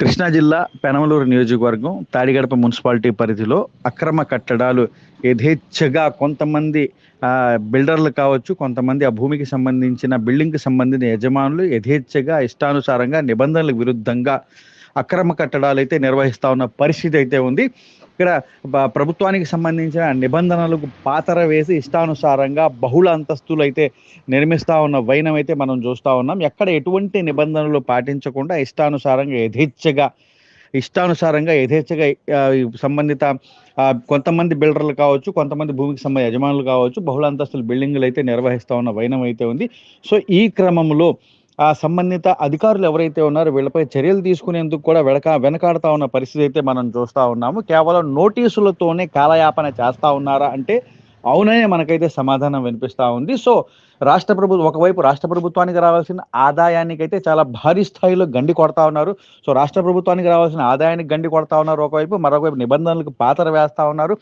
కృష్ణా జిల్లా పెనమలూరు నియోజకవర్గం తాడిగడప మున్సిపాలిటీ పరిధిలో అక్రమ కట్టడాలు యథేచ్ఛగా కొంతమంది బిల్డర్లు కావచ్చు కొంతమంది ఆ భూమికి సంబంధించిన బిల్డింగ్కి సంబంధించిన యజమానులు యథేచ్ఛగా ఇష్టానుసారంగా నిబంధనలకు విరుద్ధంగా అక్రమ కట్టడాలు అయితే నిర్వహిస్తా ఉన్న పరిస్థితి అయితే ఉంది. ఇక్కడ ప్రభుత్వానికి సంబంధించిన నిబంధనలకు పాతర వేసి ఇష్టానుసారంగా బహుళ అంతస్తులు అయితే నిర్మిస్తా ఉన్న వైనం అయితే మనం చూస్తూ ఉన్నాం. ఎక్కడ ఎటువంటి నిబంధనలు పాటించకుండా ఇష్టానుసారంగా యథేచ్ఛగా ఇష్టానుసారంగా యథేచ్ఛగా సంబంధిత కొంతమంది బిల్డర్లు కావచ్చు కొంతమంది భూమికి సంబంధించిన యజమానులు కావచ్చు బహుళ అంతస్తుల బిల్డింగులు అయితే నిర్వహిస్తా ఉన్న వైనం అయితే ఉంది. సో ఈ క్రమంలో ఆ సంబంధిత అధికారులు ఎవరైతే ఉన్నారో వీళ్ళపై చర్యలు తీసుకునేందుకు కూడా వెనక వెనకాడుతా ఉన్న పరిస్థితి అయితే మనం చూస్తూ ఉన్నాము. కేవలం నోటీసులతోనే కాలయాపన చేస్తూ ఉన్నారా అంటే అవుననే మనకైతే సమాధానం వినిపిస్తూ ఉంది. సో రాష్ట్ర ప్రభుత్వం ఒకవైపు రాష్ట్ర ప్రభుత్వానికి రావాల్సిన ఆదాయానికి అయితే చాలా భారీ స్థాయిలో గండి కొడతా ఉన్నారు. సో రాష్ట్ర ప్రభుత్వానికి రావాల్సిన ఆదాయానికి గండి కొడతా ఉన్నారు ఒకవైపు మరొకవైపు నిబంధనలకు పాత్ర వేస్తూ ఉన్నారు.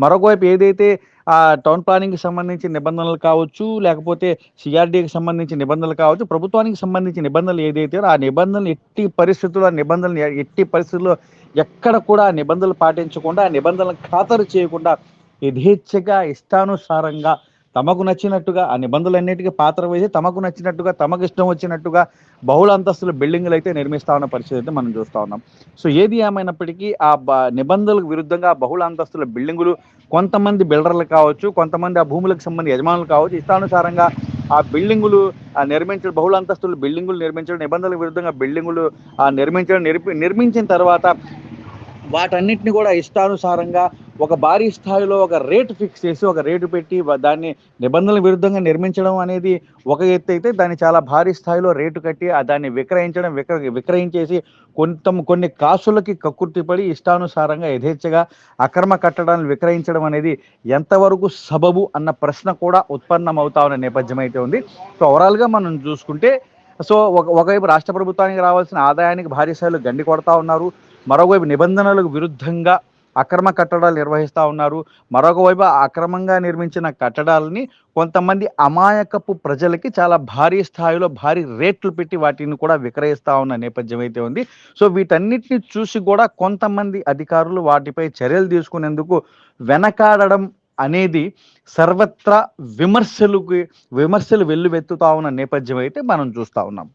మరొకవైపు ఏదైతే ఆ టౌన్ ప్లానింగ్కి సంబంధించిన నిబంధనలు కావచ్చు లేకపోతే సిఆర్డీకి సంబంధించిన నిబంధనలు కావచ్చు ప్రభుత్వానికి సంబంధించిన నిబంధనలు ఏదైతే ఆ నిబంధనలు ఎట్టి పరిస్థితుల్లో ఆ నిబంధనలు ఎట్టి పరిస్థితుల్లో ఎక్కడ కూడా ఆ నిబంధనలు పాటించకుండా ఆ నిబంధనలు ఖాతరు చేయకుండా యథేచ్ఛగా ఇష్టానుసారంగా తమకు నచ్చినట్టుగా ఆ నిబంధనలన్నిటికీ పాత్ర వేసి తమకు నచ్చినట్టుగా తమకు ఇష్టం వచ్చినట్టుగా బహుళ అంతస్తుల బిల్డింగులు అయితే నిర్మిస్తా ఉన్న పరిస్థితి అయితే మనం చూస్తా ఉన్నాం. సో ఏది ఏమైనప్పటికీ ఆ నిబంధనలకు విరుద్ధంగా బహుళ అంతస్తుల బిల్డింగులు కొంతమంది బిల్డర్లు కావచ్చు కొంతమంది ఆ భూములకు సంబంధించి యజమానులు కావచ్చు ఇష్టానుసారంగా ఆ బిల్డింగులు నిర్మించడం బహుళ అంతస్తుల బిల్డింగులు నిర్మించడం నిబంధనలకు విరుద్ధంగా బిల్డింగులు ఆ నిర్మించడం నిర్మించిన తర్వాత వాటన్నిటిని కూడా ఇష్టానుసారంగా ఒక భారీ స్థాయిలో ఒక రేటు ఫిక్స్ చేసి ఒక రేటు పెట్టి దాన్ని నిబంధనల విరుద్ధంగా నిర్మించడం అనేది ఒక ఎత్తు అయితే దాన్ని చాలా భారీ స్థాయిలో రేటు కట్టి దాన్ని విక్రయించడం విక్ర విక్రయించేసి కొంత కొన్ని కాసులకి కక్కుర్తిపడి ఇష్టానుసారంగా యథేచ్ఛగా అక్రమ కట్టడాలను విక్రయించడం అనేది ఎంతవరకు సబబు అన్న ప్రశ్న కూడా ఉత్పన్నమవుతా ఉన్న నేపథ్యం అయితే ఉంది. సో ఓవరాల్గా మనం చూసుకుంటే సో ఒక ఒకవైపు రాష్ట్ర ప్రభుత్వానికి రావాల్సిన ఆదాయానికి భారీ స్థాయిలో గండి కొడతా ఉన్నారు. మరోవైపు నిబంధనలకు విరుద్ధంగా అక్రమ కట్టడాలు నిర్వహిస్తూ ఉన్నారు. మరొకవైపు ఆ అక్రమంగా నిర్మించిన కట్టడాలని కొంతమంది అమాయకపు ప్రజలకి చాలా భారీ స్థాయిలో భారీ రేట్లు పెట్టి వాటిని కూడా విక్రయిస్తూ ఉన్న నేపథ్యం అయితే ఉంది. సో వీటన్నిటిని చూసి కూడా కొంతమంది అధికారులు వాటిపై చర్యలు తీసుకునేందుకు వెనకాడడం అనేది సర్వత్రా విమర్శలకు విమర్శలు వెల్లువెత్తుతా ఉన్న నేపథ్యం అయితే మనం చూస్తూ ఉన్నాం.